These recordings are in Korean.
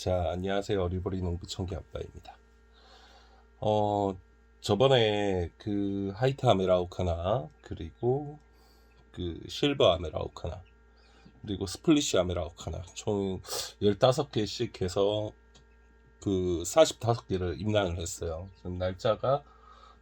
자, 안녕하세요. 어리버리 농부청기 아빠입니다. 어, 저번에 그 하이트 아메라욱 하나, 그리고 그 실버 아메라욱 하나, 그리고 스플리시 아메라욱 하나, 총 15개씩 해서 그 45개를 임란을 했어요. 지금 날짜가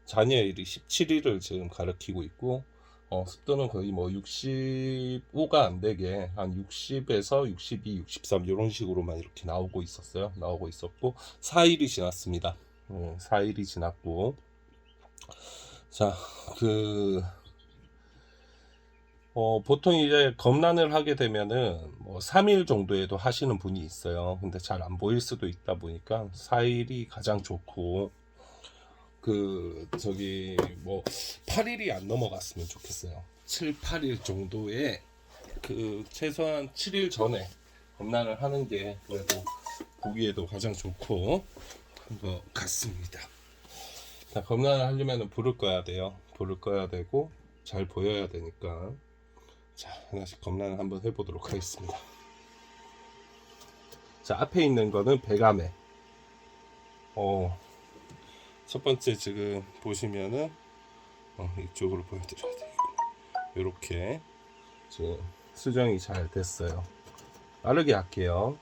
자녀일이 17일을 지금 가리키고 있고, 어, 습도는 거의 뭐 65가 안 되게 한 60에서 62, 63 이런 식으로만 이렇게 나오고 있었어요. 나오고 있었고 4일이 지났습니다. 음, 4일이 지났고 자, 그 어, 보통 이제 검란을 하게 되면은 뭐 3일 정도에도 하시는 분이 있어요. 근데 잘 안 보일 수도 있다 보니까 4일이 가장 좋고 그 저기 뭐 8일이 안 넘어갔으면 좋겠어요. 7, 8일 정도에 그 최소한 7일 전에 검란을 하는 게 그래도 보기에도 가장 좋고 한것 같습니다. 자, 검란을 하려면 불을 꺼야 돼요. 불을 꺼야 되고 잘 보여야 되니까 자 하나씩 검란을 한번 해보도록 하겠습니다. 자 앞에 있는 거는 배감에 어. 첫 번째 지금 보시면은 어, 이쪽으로 보여드려야 되겠구나. 이렇게 지금 수정이 잘 됐어요. 빠르게 할게요.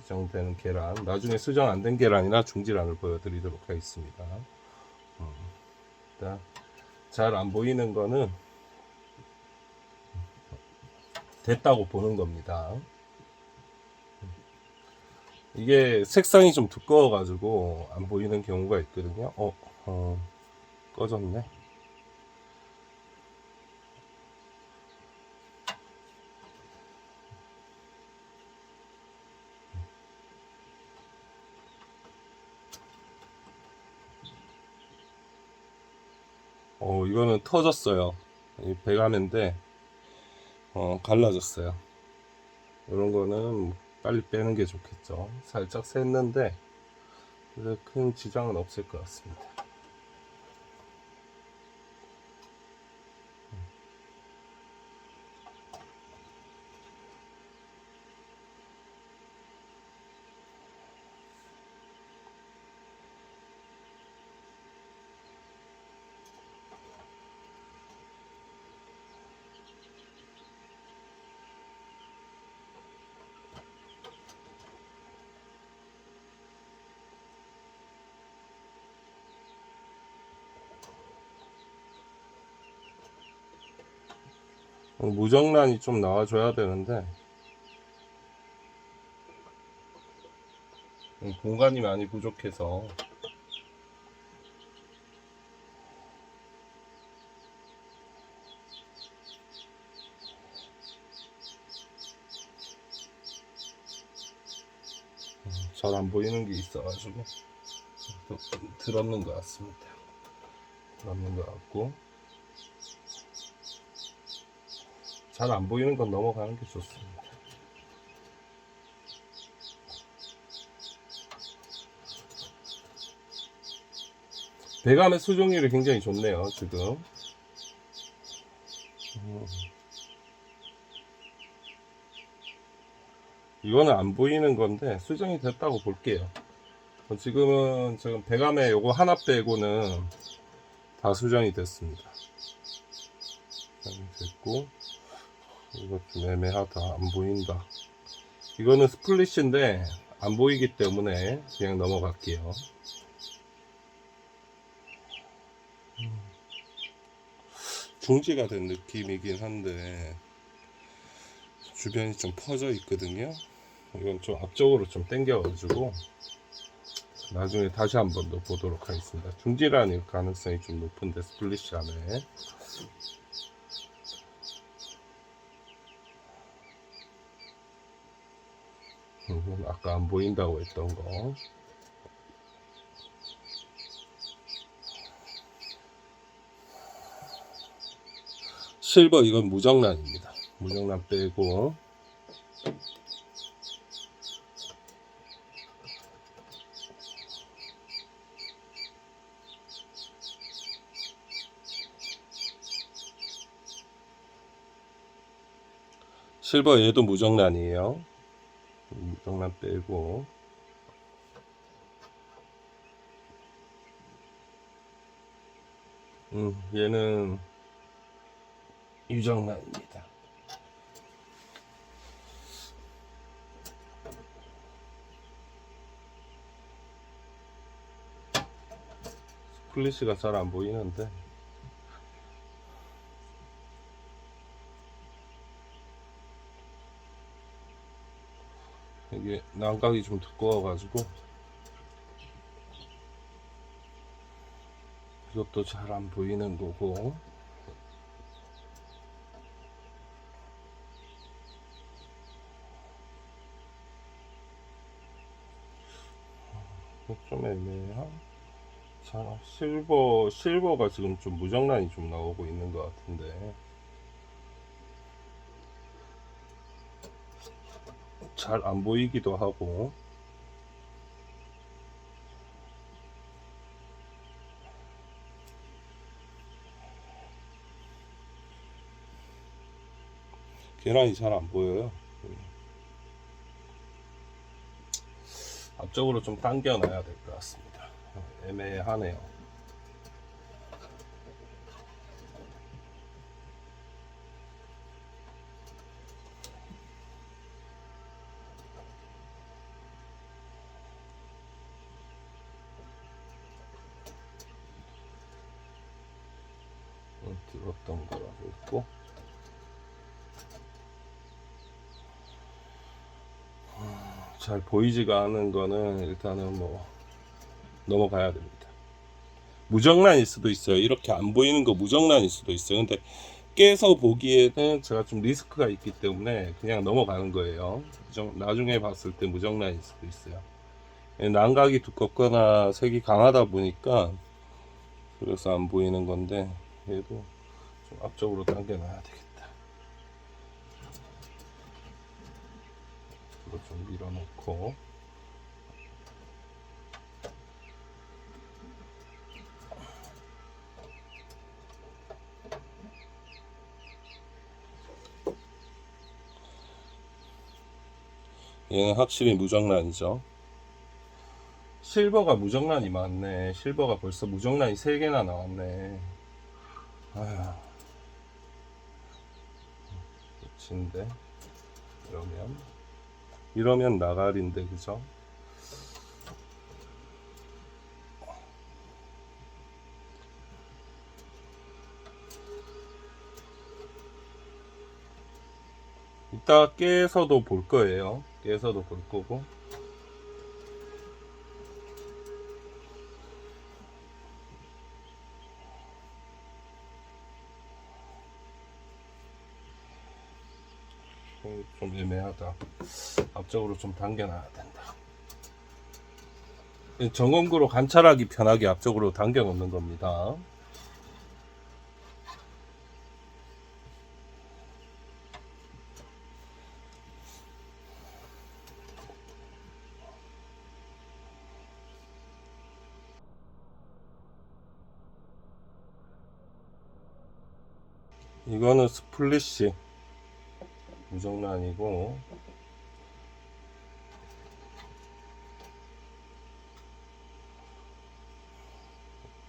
수정되는 계란. 나중에 수정 안 된 계란이나 중지란을 보여드리도록 하겠습니다. 음, 일단 잘 안 보이는 거는 됐다고 보는 겁니다. 이게 색상이 좀 두꺼워가지고 안 보이는 경우가 있거든요. 어, 어 꺼졌네. 어, 이거는 터졌어요. 이 배가면인데, 어, 갈라졌어요. 이런 거는 빨리 빼는 게 좋겠죠. 살짝 샜는데 큰 지장은 없을 것 같습니다. 무정란이 좀 나와줘야 되는데. 음, 공간이 많이 부족해서. 잘 안 보이는 게 있어가지고. 또 들었는 것 같습니다. 들었는 것 같고 잘 안 보이는 건 넘어가는 게 좋습니다. 배감의 수종률이 굉장히 좋네요, 지금. 음. 이거는 안 보이는 건데 수정이 됐다고 볼게요. 어, 지금은 지금 배감에 요거 하나 빼고는 다 수정이 됐습니다. 됐고 좀 애매하다. 안 보인다. 이거는 스플릿인데 안 보이기 때문에 그냥 넘어갈게요. 중지가 된 느낌이긴 한데 주변이 좀 퍼져 있거든요. 이건 좀 앞쪽으로 좀 당겨 가지고 나중에 다시 한 번 더 보도록 하겠습니다. 중지라는 가능성이 좀 높은데 스플릿이 안에 이건 아까 안 보인다고 했던 거. 실버 이건 무정란입니다. 무정란 빼고 실버 얘도 무정란이에요. 무정란 빼고 음 얘는 유정란입니다. 플리시가 잘 안 보이는데 이게 난각이 좀 두꺼워가지고. 이것도 잘 안 보이는 거고. 좀 애매한 자 실버 실버가 지금 좀 무정란이 좀 나오고 있는 것 같은데 잘 안 보이기도 하고 계란이 잘 안 보여요. 음. 앞쪽으로 좀 당겨 놔야 될 것 같습니다. 애매하네요. 어, 들었던 거라고 있고 잘 보이지가 않은 거는 일단은 뭐 넘어가야 됩니다. 무정란일 수도 있어요. 이렇게 안 보이는 거 무정란일 수도 있어요. 근데 깨서 보기에는 제가 좀 리스크가 있기 때문에 그냥 넘어가는 거예요. 나중에 봤을 때 무정란일 수도 있어요. 예, 난각이 두껍거나 색이 강하다 보니까 그래서 안 보이는 건데 얘도 좀 앞쪽으로 당겨 놔야 되겠다. 이거 좀 밀어 놓고 얘는 확실히 무정란이죠. 실버가 무정란이 많네. 실버가 벌써 무정란이 3개나 나왔네. 아휴. 끝인데. 이러면. 이러면 나갈인데, 그죠? 이따 깨서도 볼 거예요. 깨서도 볼 거고. 좀 애매하다. 앞쪽으로 좀 당겨놔야 된다. 정검구로 관찰하기 편하게 앞쪽으로 당겨 놓는 겁니다. 이거는 스플리시 무정란이고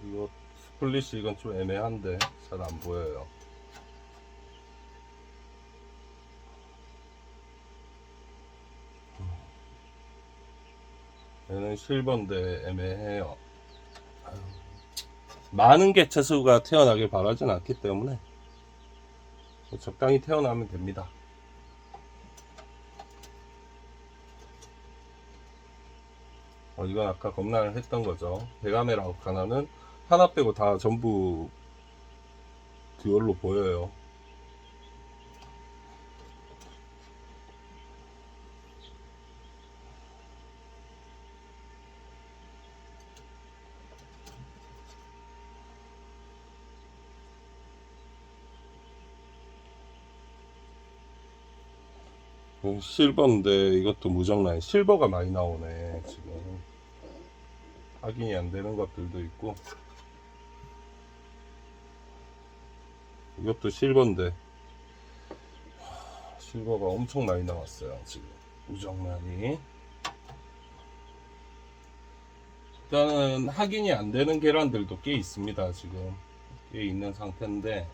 이거 스플리시 이건 좀 애매한데 잘 안 보여요. 얘는 실버인데 애매해요. 아유. 많은 개체수가 태어나길 바라진 않기 때문에 적당히 태어나면 됩니다. 어, 이건 아까 검란을 했던 거죠. 대가메라 하나는 하나 빼고 다 전부 듀얼로 보여요. 음, 실버인데 이것도 무정란 실버가 많이 나오네 지금. 확인이 안 되는 것들도 있고. 이것도 실버인데. 하, 실버가 엄청 많이 나왔어요 지금. 우정란이. 일단은 확인이 안 되는 계란들도 꽤 있습니다 지금. 꽤 있는 상태인데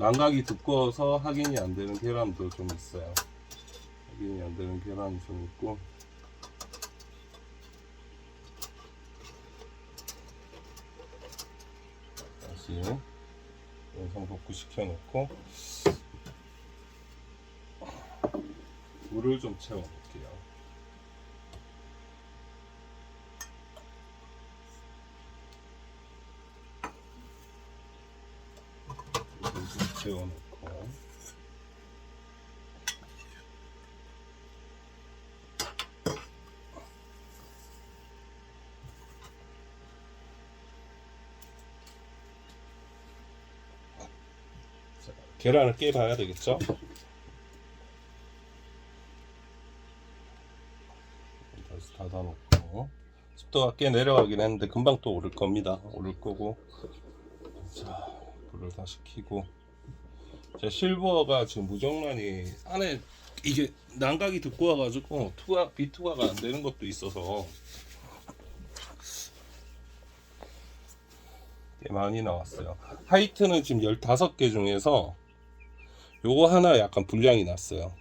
망각이 두꺼워서 확인이 안 되는 계란도 좀 있어요. 확인이 안 되는 계란이 좀 있고. 다시 영상 복구 시켜놓고 물을 좀 채워볼게요. 물을 좀 채워놓고 자, 계란을 깨 봐야 되겠죠? 다시 닫아놓고 습도가 꽤 내려가긴 했는데 금방 또 오를 겁니다. 오를 거고 자 불을 다시 켜고 자 실버가 지금 무정란이 안에 이게 난각이 두꺼워가지고 투가 비투가가 안 되는 것도 있어서 꽤 많이 나왔어요. 하이트는 지금 15개 중에서 요거 하나 약간 불량이 났어요.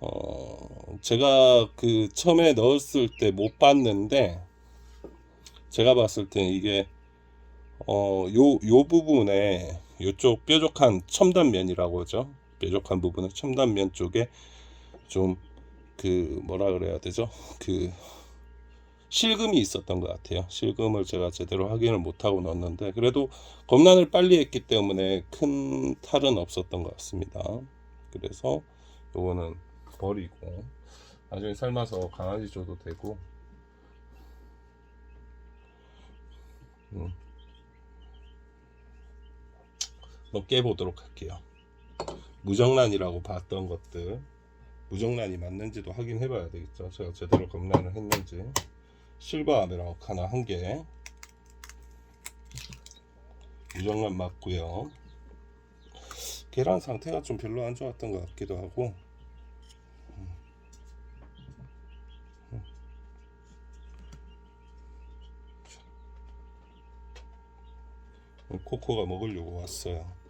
어, 제가 그 처음에 넣었을 때 못 봤는데 제가 봤을 때 이게 어, 요, 요 부분에 요쪽 뾰족한 첨단면이라고 하죠. 뾰족한 부분은 첨단면 쪽에 좀 그 뭐라 그래야 되죠? 그 실금이 있었던 것 같아요. 실금을 제가 제대로 확인을 못하고 넣었는데 그래도 검란을 빨리 했기 때문에 큰 탈은 없었던 것 같습니다. 그래서 요거는 버리고 나중에 삶아서 강아지 줘도 되고 음. 한번 깨보도록 할게요. 무정란이라고 봤던 것들 무정란이 맞는지도 확인해 봐야 되겠죠. 제가 제대로 검란을 했는지 실버 아메라옥 하나 한 개 무정란 맞고요. 계란 상태가 좀 별로 안 좋았던 것 같기도 하고 코코가 먹으려고 왔어요.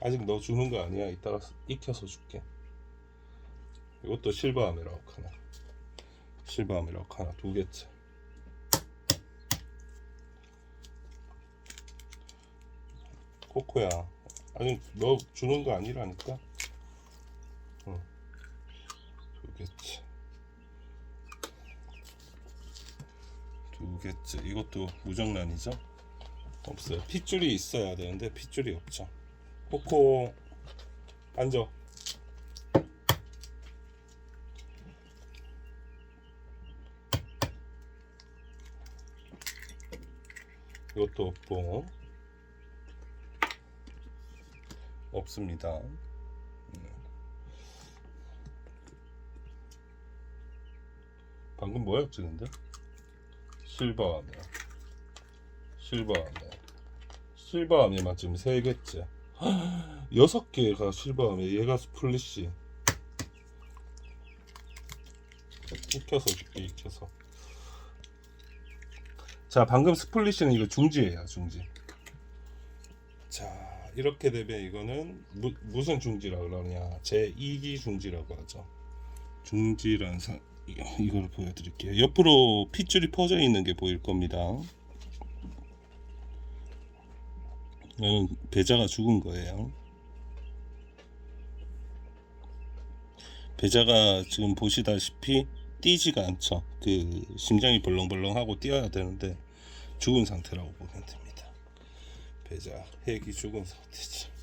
아직 너 주는 거 아니야. 이따가 익혀서 줄게. 이것도 실버 아메라옥 하나. 실버 아메라옥 하나 두 개째. 코코야. 아직 너 주는 거 아니라니까. 응. 두 개째. 두 개째. 이것도 무정란이죠? 없어요. 핏줄이 있어야 되는데 핏줄이 없죠. 코코 앉아. 이것도 없고 없습니다. 음. 방금 뭐였지 근데? 실버 아메 실버 아메 실버 아메만 지금 세 개째 여섯 개가 실버 아메 얘가 스플리시. 익혀서 줄게 익혀서. 자 방금 스플리시는 이거 중지예요 중지. 자 이렇게 되면 이거는 무, 무슨 중지라 그러냐? 제 2기 중지라고 하죠. 중지란 사 이거, 이걸 보여드릴게요. 옆으로 핏줄이 퍼져 있는 게 보일 겁니다 이거는 배자가 죽은 거예요 배자가 지금 보시다시피 뛰지가 않죠. 그 심장이 벌렁벌렁하고 뛰어야 되는데 죽은 상태라고 보면 됩니다. 배자 핵이 죽은 상태지.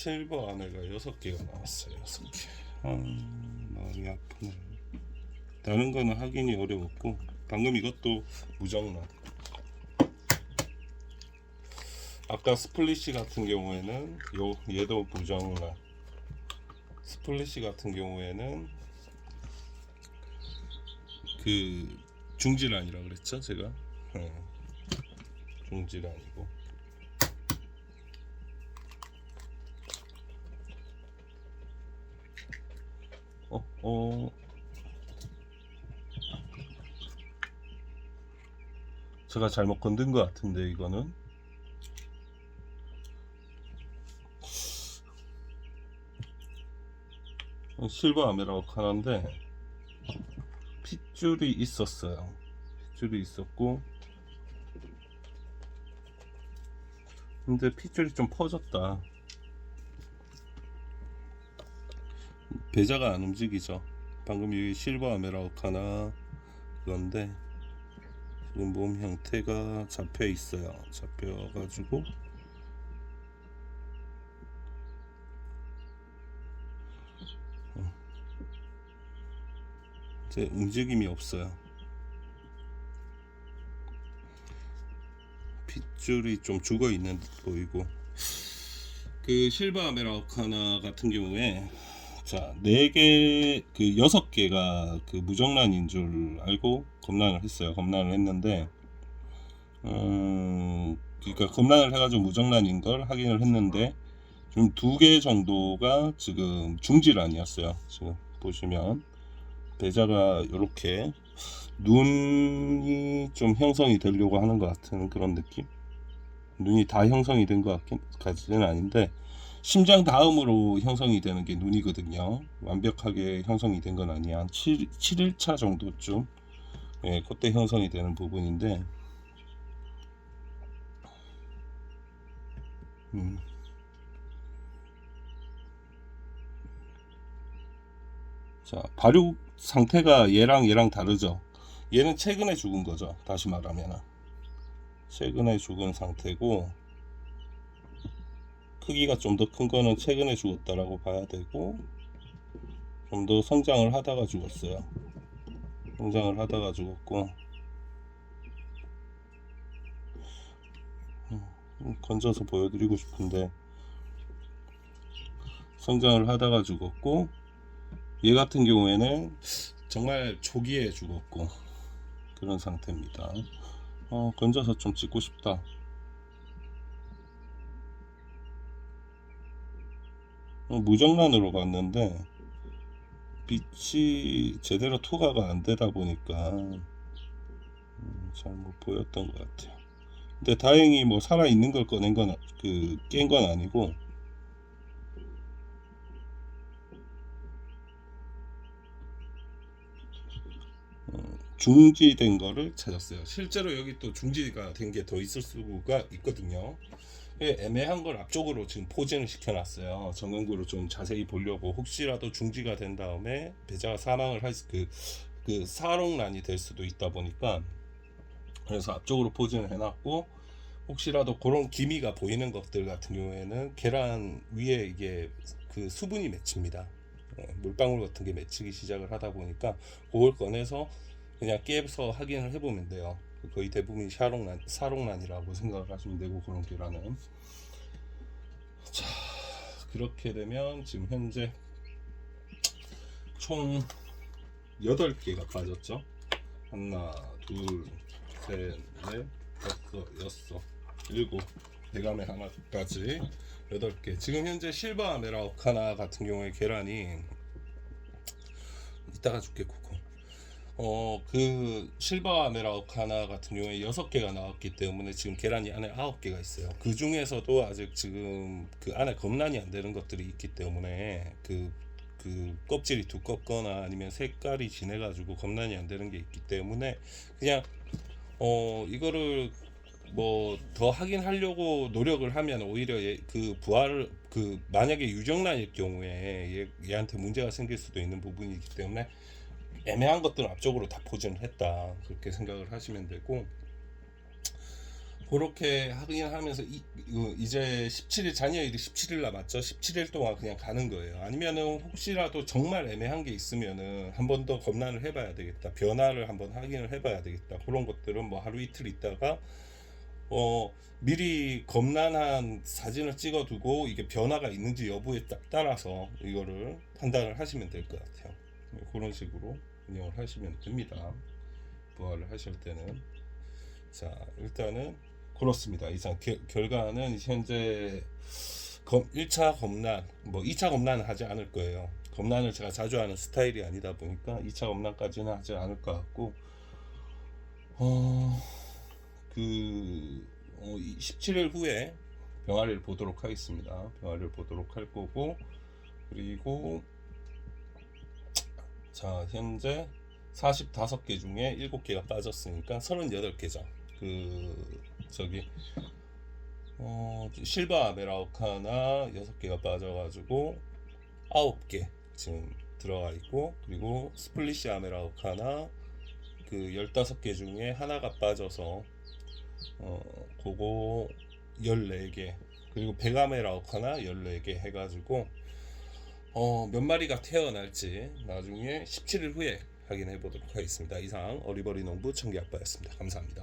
실버 아메가 6개가 나왔어요. 6개. 아, 마음이 아프네. 다른 거는 확인이 어려웠고 방금 이것도 무정란 아까 스플리시 같은 경우에는 요 얘도 무정란 스플리시 같은 경우에는 그 중지란이라 그랬죠 제가 네. 중지란이고 어, 어. 제가 잘못 건든 것 같은데 이거는 실버 아메라고 하나인데 핏줄이 있었어요. 핏줄이 있었고 근데 핏줄이 좀 퍼졌다. 배자가 안 움직이죠. 방금 이 실버 아메라오카나 그건데 지금 몸 형태가 잡혀 있어요. 잡혀 가지고 어. 이제 움직임이 없어요. 핏줄이 좀 죽어 있는 듯 보이고 그 실버 아메라카나 같은 경우에 자, 네 개, 그 여섯 개가 그 무정란인 줄 알고 검란을 했어요. 검란을 했는데, 음, 그러니까 검란을 해가지고 무정란인 걸 확인을 했는데, 좀두개 정도가 지금 중질란이었어요. 지금 보시면 배자가 이렇게 눈이 좀 형성이 되려고 하는 것 같은 그런 느낌. 눈이 다 형성이 된 것 같긴 까지는 아닌데 심장 다음으로 형성이 되는 게 눈이거든요. 완벽하게 형성이 된 건 아니야. 한 7, 7일차 정도쯤 예, 그때 형성이 되는 부분인데 음. 자, 발육 상태가 얘랑 얘랑 다르죠. 얘는 최근에 죽은 거죠. 다시 말하면 최근에 죽은 상태고 크기가 좀 더 큰 거는 최근에 죽었다라고 봐야 되고 좀 더 성장을 하다가 죽었어요. 성장을 하다가 죽었고 음, 건져서 보여드리고 싶은데 성장을 하다가 죽었고 얘 같은 경우에는 정말 초기에 죽었고 그런 상태입니다. 어, 건져서 좀 찍고 싶다. 무정란으로 갔는데 빛이 제대로 투과가 안 되다 보니까 음, 잘못 보였던 것 같아요. 근데 다행히 뭐 살아 있는 걸 꺼낸 건 그 깬 건 아니고 어, 중지된 거를 찾았어요. 실제로 여기 또 중지가 된 게 더 있을 수가 있거든요. 예, 애매한 걸 앞쪽으로 지금 포진을 시켜놨어요. 정형구로 좀 자세히 보려고 혹시라도 중지가 된 다음에 배자가 사망을 할 그 그 사롱란이 될 수도 있다 보니까 그래서 앞쪽으로 포진을 해놨고 혹시라도 그런 기미가 보이는 것들 같은 경우에는 계란 위에 이게 그 수분이 맺힙니다. 예, 물방울 같은 게 맺히기 시작을 하다 보니까 그걸 꺼내서 그냥 깨서 확인을 해보면 돼요. 거의 대부분이 샤롱란, 사롱란이라고 생각을 하시면 되고 그런 계란은 자 그렇게 되면 지금 현재 총 8개가 빠졌죠? 하나 둘셋넷 다섯 여섯 일곱 대감에 하나까지 8개. 지금 현재 실버 아메라오카나 같은 경우에 계란이 이따가 줄게 코코 어, 그 실버 아메라오카나 같은 경우에 여섯 개가 나왔기 때문에 지금 계란이 안에 아홉 개가 있어요. 그 중에서도 아직 지금 그 안에 검란이 안 되는 것들이 있기 때문에 그, 그 껍질이 두껍거나 아니면 색깔이 진해가지고 검란이 안 되는 게 있기 때문에 그냥 어, 이거를 뭐더 확인하려고 노력을 하면 오히려 얘, 그 부활을 그 만약에 유정란일 경우에 얘, 얘한테 문제가 생길 수도 있는 부분이기 때문에 애매한 것들은 앞쪽으로 다 포진을 했다. 그렇게 생각을 하시면 되고. 그렇게 확인하면서 이, 이- 이제 17일 잔여일이 17일 남았죠. 17일 동안 그냥 가는 거예요. 아니면은 혹시라도 정말 애매한 게 있으면은 한 번 더 검란을 해봐야 되겠다. 변화를 한번 확인을 해봐야 되겠다. 그런 것들은 뭐 하루 이틀 있다가 어, 미리 검란한 사진을 찍어두고 이게 변화가 있는지 여부에 딱 따라서 이거를 판단을 하시면 될 것 같아요. 네, 그런 식으로 운영을 하시면 됩니다. 부활을 하실 때는 자 일단은 그렇습니다. 이상 겨- 결과는 현재 검, 1차 검란, 뭐 2차 검란은 하지 않을 거예요. 검란을 제가 자주 하는 스타일이 아니다 보니까 2차 검란까지는 하지 않을 것 같고, 어, 그, 어, 17일 후에 병아리를 보도록 하겠습니다. 병아리를 보도록 할 거고, 그리고, 자, 현재 45개 중에 7개가 빠졌으니까 38개죠. 그, 저기, 어, 실버 아메라우카나 6개가 빠져가지고 9개 지금 들어가 있고 그리고 스플리시 아메라우카나 그 15개 중에 하나가 빠져서 어, 그거 14개 그리고 베가메라우카나 14개 해가지고 어, 몇 마리가 태어날지 나중에 17일 후에 확인해 보도록 하겠습니다. 이상 어리버리 농부 청기 아빠였습니다. 감사합니다.